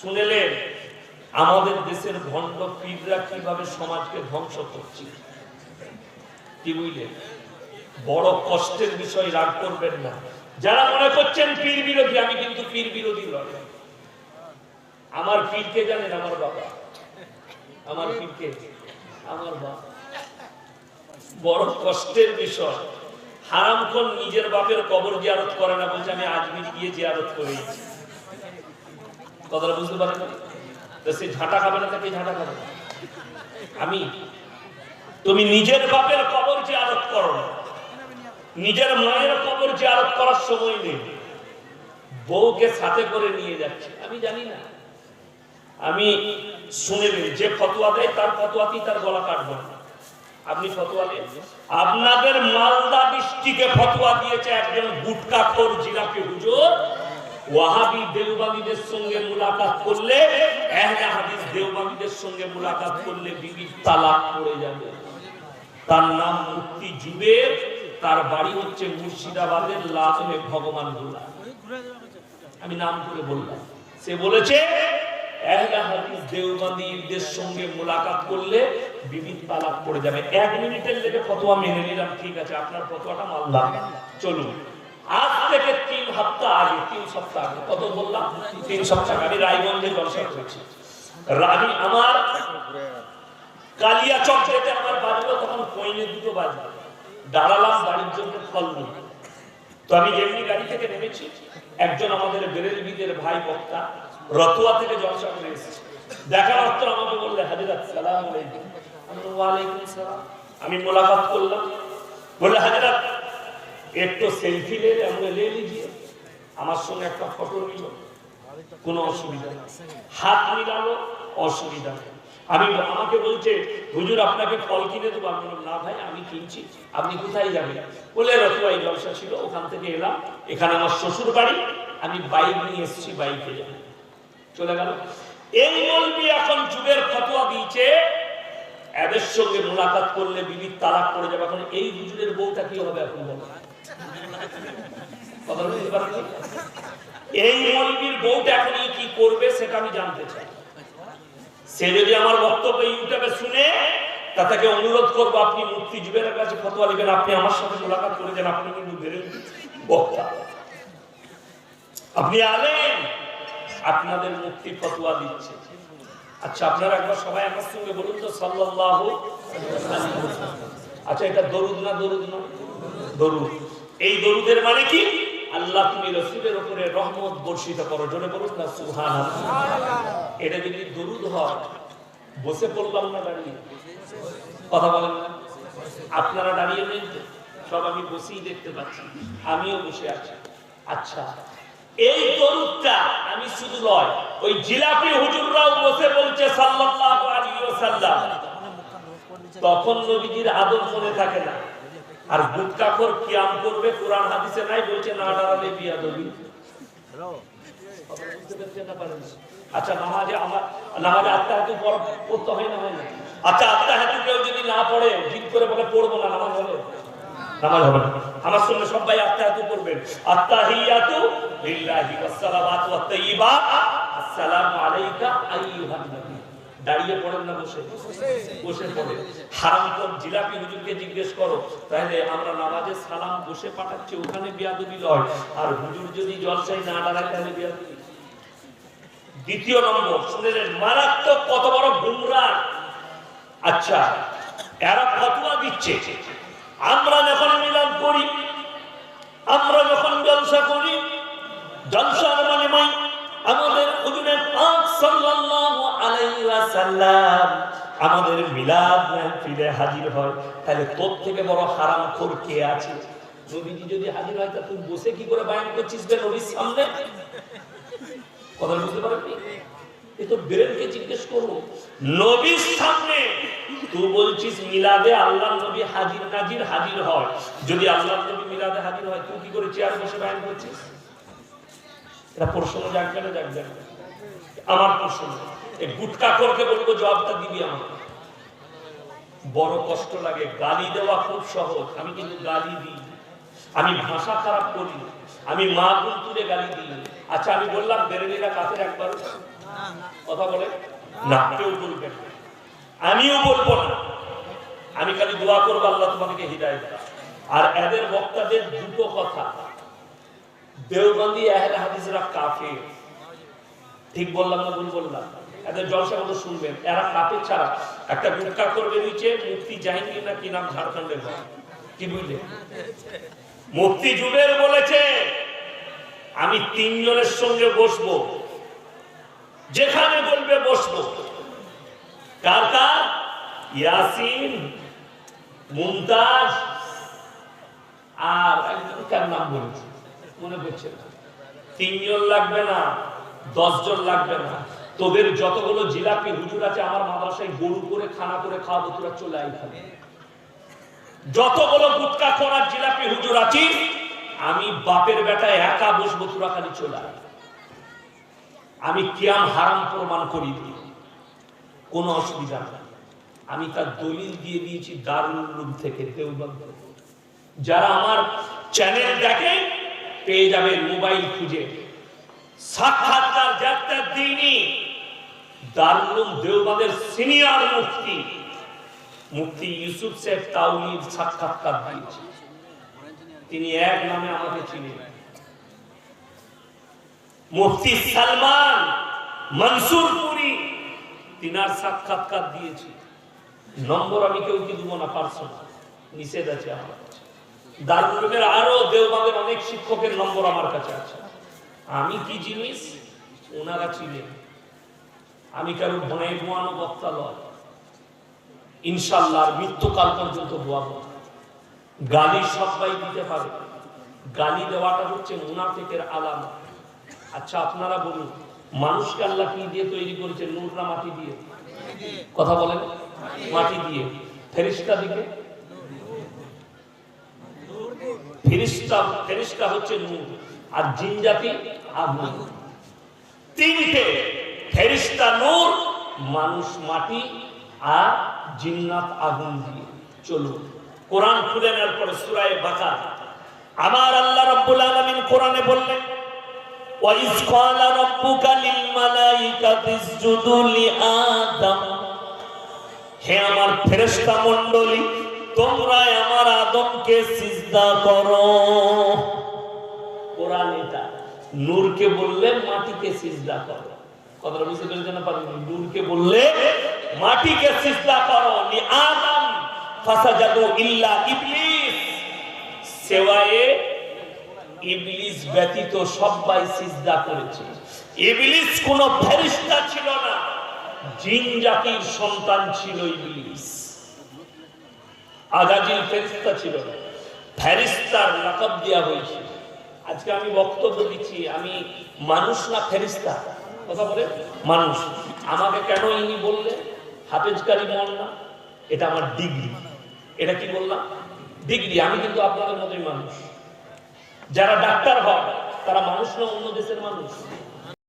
শুনেলেন আমাদের দেশের ভণ্ড পীররা কীভাবে সমাজকে ধ্বংস করছে? কি বুঝলেন বড় কষ্টের বিষয় রাগ করবেন না। যারা মনে করছেন পীর বিরোধী, আমি কিন্তু পীর বিরোধী নয়। আমার পীরকে জানেন? আমার বাবা। আমার পীরকে আমার বাবা বড় কষ্টের বিষয়। হারামখন নিজের বাপের কবর জিয়ারত করে না বলছে, আমি আজমির গিয়ে জিয়ারত করেছি। কথাটা বুঝতে পারেন? সে ঝাঁটা খাবে না তাকে ঝাঁটা খাবে আমি তুমি নিজের বাপের কবর জিয়ারত করো না। নিজের মায়ের কবর জিয়ারত করার সময় নেই। বউকে সাথে করে নিয়ে যাচ্ছে। আমি জানি না। আমি শুনে নিই, যে ফতোয়া দেয় তার ফতোয়াতেই তার গলা কাটবো না। আপনি ফতোয়া দেন? আপনাদের মালদা ডিস্ট্রিক্টে ফতোয়া দিয়েছে একজন গুটকাখোর জিলাপি হুজুর। ওয়াহাবি দেওবাদীদের সঙ্গে মুলাকাত করলে হাদিস দেওবাদীদের সঙ্গে মুলাকাত করলে বিবি তালাক পড়ে যাবে। তার নাম মুক্তি জুবের, তার বাড়ি হচ্ছে মুর্শিদাবাদের লাচনে ভগবানগুলা আমি নাম করে বললাম। সে বলেছে এহলা হাদিস দেওবন্দীদের সঙ্গে মোলাকাত করলে বিবিধ তালাক পড়ে যাবে। এক মিনিটের লেগে ফতোয়া মেনে নিলাম, ঠিক আছে, আপনার ফতোয়াটা মানলাম। চলুন। আজ থেকে তিন সপ্তাহ আগে তিন সপ্তাহ আগে কত বললাম? তিন সপ্তাহ আমি রায়গঞ্জে জলসা করেছি। আমি আমার কালিয়া আমার বাজলো তখন পয়নে দুটো বাজলো দাঁড়ালাম বাড়ির জন্য ফল নিয়ে। তো আমি যেমনি গাড়ি থেকে নেমেছি একজন আমাদের বেরেলবিদের ভাই বক্তা রতুয়া থেকে জলসা করে এসেছে। দেখা মাত্র আমাকে বললে হাজিরাত সালাম আলাইকুম। আমি ওয়ালাইকুম সালাম। আমি মোলাকাত করলাম। বললে হাজিরাত একটু সেলফি লে আমরা লে লিজিয়ে আমার সঙ্গে একটা ফটো নিল। কোনো অসুবিধা নেই। হাত মিলালো অসুবিধা নেই। আমি আমাকে বলছে হুজুর আপনাকে ফল কিনে দেবো। আমি বললাম, না ভাই আমি কিনছি। আপনি কোথায় যাবেন? বলে রতুয়াই ব্যবসা ছিল ওখান থেকে এলাম। এখানে আমার শ্বশুর বাড়ি। আমি বাইক নিয়ে এসেছি বাইকে চলে গেল। এই মলবি এখন যুগের ফতোয়া দিয়েছে এদের সঙ্গে মোলাকাত করলে বিবিধ তালাক করে যাবে এখন এই হুজুরের বউটা কি হবে এখন? এই মলবির বউটা এখন কি করবে সেটা আমি জানতে চাই। সে যদি আমার বক্তব্য ইউটিউবে শুনে তাকে অনুরোধ করব, আপনি মুক্তি যুগের কাছে ফতোয়া দিবেন আপনি আমার সাথে মোলাকাত করে যান আপনি কিন্তু বেরেন বক্তা। আপনি আলেন আপনাদের মুক্তি ফতোয়া দিচ্ছে। আচ্ছা আপনারা একবার সবাই আমার সঙ্গে বলুন তো, সাল্লাল্লাহু আচ্ছা এটা দরুদ না দরুদ না? দরুদ। এই দরুদের মানে কি? আল্লাহ তুমি রসুলের উপরে রহমত বর্ষিত করো। জোরে বলুন না সুহান এটা যদি দরুদ হয়, বসে পড়লাম না দাঁড়িয়ে? কথা বলেন না। আপনারা দাঁড়িয়ে তো? সব আমি বসেই দেখতে পাচ্ছি। আমিও বসে আছি। আচ্ছা এই দরুদটা আমি শুধু নয় ওই জিলাপি হুজুররাও বসে বলছে সাল্লাল্লাহু আলাইহি ওয়াসাল্লাম। তখন নবীজির আদর মনে থাকে না। আর গুটকাখোর কিয়াম করবে, কোরআন হাদিসে নাই, বলছে, না, দাঁড়ালে বিয়া দবি আচ্ছা নামাজে আমার নামাজে আত্মাহাতু পড়তে হয় না হয় না? আচ্ছা আত্মাহাতু কেউ যদি না পড়ে, জিদ করে বলে, পড়ব না, নামাজ হবে। আমার সঙ্গে সবাই আত্মাহাতু করবেন। তাইয়্যিবাত আসসালামু আলাইকা আইয়ুহান নবী। দাঁড়িয়ে পড়েন না বসে। বসে পড়ে। হারামকর জিলাপি হুজুরকে জিজ্ঞেস করো তাহলে আমরা নামাজে সালাম বসে পাঠাচ্ছি, ওখানে বিয়াদবি লয়। আর হুজুর যদি জলসাই না দাঁড়ায় তাহলে বিয়াদবি। দ্বিতীয় নম্বর, শুনেলেন, মারাত্মক কত বড় গুমরা। আচ্ছা এরা ফতোয়া দিচ্ছে। আমরা যখন মিলাদ করি, আমরা যখন জলসা করি, জলসার মানে মাই সাল্লাল্লাহু ওয়াসাল্লাম আমাদের মিলাদ মাহফিলে হাজির হয়। তাহলে তোর থেকে বড় হারামখোর কে আছে? নবীজি যদি হাজির হয়, তা তুই বসে কি করে বায়ান করছিস বে নবীর সামনে? কথা বুঝতে পারবি? এ তো জিজ্ঞেস নবীর সামনে তুই বলছিস মিলাদে আল্লাহ নবী হাজির নাজির হাজির হয়। যদি আল্লাহ নবী মিলাদে হাজির হয়, তুই কি করে চেয়ার বসে বায়ান করছিস? এটা প্রশ্ন না। আমার প্রশ্ন। এই গুটকা করকে বলব, জবাবটা দিবি আমাকে। বড় কষ্ট লাগে, গালি দেওয়া খুব সহজ। আমি কিন্তু গালি দিই। আমি ভাষা খারাপ করি। আমি মা তুলে গালি দিই। আচ্ছা আমি বললাম, বেরেলিরা একবার কথা বলে? না, কেউ আমিও বলব না। আমি খালি দোয়া করব, আল্লাহ তোমাকে হৃদায়ত দাও। আর এদের বক্তাদের দুটো কথা। দেওবন্দি, আহলে হাদিসরা কাফের। ঠিক বললাম না ভুল বললাম? এদের জলসাগুলো শুনবেন। এরা কাপে ছাড়া। একটা গুটকা করবে নিচে, মুফতি জাহাঙ্গীর না কি নাম ঝাড়খণ্ডের কি বুঝলে? মুফতি জুবের বলেছে, আমি তিনজনের সঙ্গে বসবো। যেখানে বলবে বসবো। কার কার? ইয়াসিন, মুমতাজ আর একজন কার নাম বলেছে? মনে না। তিনজন লাগবে না, দশজন লাগবে না। তোদের যতগুলো জিলাপি হুজুর আছে, আমার মাদ্রাসায় গরু করে, খানা করে খাওয়াবো, তোরা চলে আই খাবে যতগুলো গুটকা করার জিলাপি হুজুর আছি, আমি বাপের বেটায় একা বসবো, তোরা খালি চলে আমি কিয়াম হারাম প্রমাণ করি কোনো অসুবিধা নেই। আমি তার দলিল দিয়ে দিয়েছি দারুল থেকে, দেওবন্দ। যারা আমার চ্যানেল দেখে, পেয়ে যাবে মোবাইল খুঁজে। সাক্ষাৎকার যাত্রা দিনই দারুল দেওবাদের সিনিয়র মুফতি মুফতি ইউসুফ তাউলির সাক্ষাৎকার দিয়েছে। তিনি এক নামে আমাকে মুফতি সালমান মনসুর পুরি, তিনার সাক্ষাৎকার নম্বর আমি কেউ কি দেবো না পার্সোনাল নিষেধ আছে আমার দারুলের আরও দেওবাদের অনেক শিক্ষকের নম্বর আমার কাছে আছে। আমি কি জিনিস? ওনারা ছিলেন আমি কারও ভনে বোয়ানো বক্তা লয় ইনশাল্লাহ মৃত্যুকাল পর্যন্ত বোয়াবো গালি সবাই দিতে পারে। গালি দেওয়াটা হচ্ছে মুনাফিকের আলাম। আচ্ছা আপনারা বলুন, মানুষকে আল্লাহ কি দিয়ে তৈরি করেছে নূর না মাটি দিয়ে। কথা বলেন। মাটি দিয়ে। ফেরিস্তা দিকে? ফেরিস্তা ফেরিস্তা হচ্ছে নূর। আর জিন জাতি আগুন তিনটে। ফেরিস্তা নূর মানুষ মাটি আর জিন্নাত আগুন দিয়ে চলুন কোরআন খুলে নেওয়ার পরে সুরায় বাকা আমার আল্লাহ রাব্বুল আলামিন কোরআনে বললেন وَإِذْ قَالَ رَبُّكَ لِلْمَلَائِكَةِ اسْجُدُوا لِآدَمَ হে আমার ফেরেশতা মণ্ডলী তোমরা আমার আদমকে সিজদা করো কোরআন এটা নূরকে বললে মাটিকে সিজদা করো কথাটা বুঝতে পেরেছেন না? পারেন নূরকে বললে, মাটিকে সিজদা করো আদম ফাসাজাদু ইল্লা ইবলিস। ইবলিস ব্যতীত সবাই সিজদা করেছে। ইবলিস কোন ফেরেশতা ছিল না, জিন জাতির সন্তান ছিল ইবলিস। ফেরিস্তা ছিল না ফেরিস্তার লাকাব দেওয়া হয়েছে। আজকে আমি বক্তব্য দিচ্ছি, আমি মানুষ না ফেরিস্তা কথা বলে? মানুষ, আমাকে কেন ইনি বললে? হাফেজকারী না এটা আমার ডিগ্রি। এটা কি বললাম? ডিগ্রি, আমি কিন্তু আপনাদের মতোই মানুষ। যারা ডাক্তার হয়, তারা মানুষ না অন্য দেশের মানুষ?